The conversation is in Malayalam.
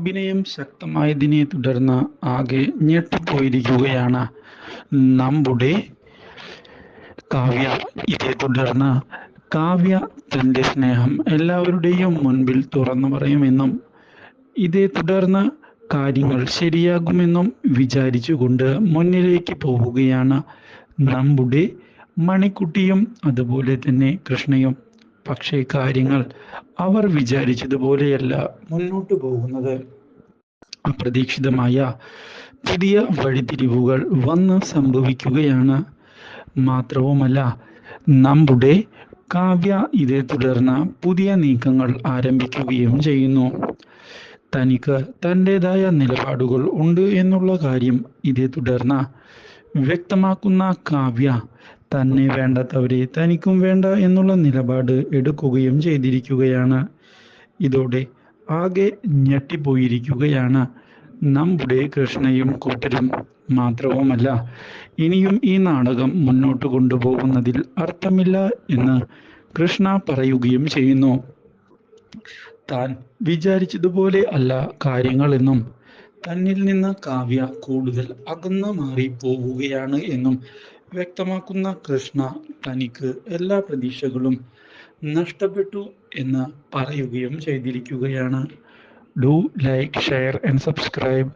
അഭിനയം ശക്തമായതിനെ തുടർന്ന് ആകെ ഞെട്ടിപ്പോയിരിക്കുകയാണ്. നമ്മുടെ കാവ്യ ഇതേ തുടർന്ന് കാവ്യ തന്റെ സ്നേഹം എല്ലാവരുടെയും മുൻപിൽ തുറന്നു പറയുമെന്നും ഇതേ തുടർന്ന് കാര്യങ്ങൾ ശരിയാകുമെന്നും വിചാരിച്ചുകൊണ്ട് മുന്നിലേക്ക് പോവുകയാണ് നമ്മുടെ മണിക്കുട്ടിയും അതുപോലെ തന്നെ കൃഷ്ണയും. പക്ഷേ കാര്യങ്ങൾ അവർ വിചാരിച്ചതുപോലെയല്ല മുന്നോട്ട് പോകുന്നത്. അപ്രതീക്ഷിതമായ പുതിയ വഴിതിരിവുകൾ വന്ന് സംഭവിക്കുകയാണ്. മാത്രവുമല്ല നമ്മുടെ കാവ്യ ഇതേ തുടർന്ന് പുതിയ നീക്കങ്ങൾ ആരംഭിക്കുകയും ചെയ്യുന്നു. തനിക്ക് തന്റെതായ നിലപാടുകൾ ഉണ്ട് എന്നുള്ള കാര്യം ഇതേ തുടർന്ന് വ്യക്തമാക്കുന്ന കാവ്യ തന്നെ വേണ്ടാത്തവരെ തനിക്കും വേണ്ട എന്നുള്ള നിലപാട് എടുക്കുകയും ചെയ്തിരിക്കുകയാണ്. ഇതോടെ ആകെ ഞെട്ടിപ്പോയിരിക്കുകയാണ്. നമ്മുടെ കൃഷ്ണയും കൂട്ടരും മാത്രവുമല്ല ഇനിയും ഈ നാടകം മുന്നോട്ട് കൊണ്ടുപോകുന്നതിൽ അർത്ഥമില്ല എന്ന് കൃഷ്ണ പറയുകയും ചെയ്യുന്നു. താൻ വിചാരിച്ചതുപോലെ അല്ല കാര്യങ്ങളെന്നും തന്നിൽ നിന്ന് കാവ്യ കൂടുതൽ അകന്നു മാറി പോവുകയാണ് എന്നും വ്യക്തമാക്കുന്ന കൃഷ്ണ തനിക്ക് എല്ലാ പ്രതീക്ഷകളും നഷ്ടപ്പെട്ടു എന്ന് പറയുകയും ചെയ്തിരിക്കുകയാണ്. Do like share and subscribe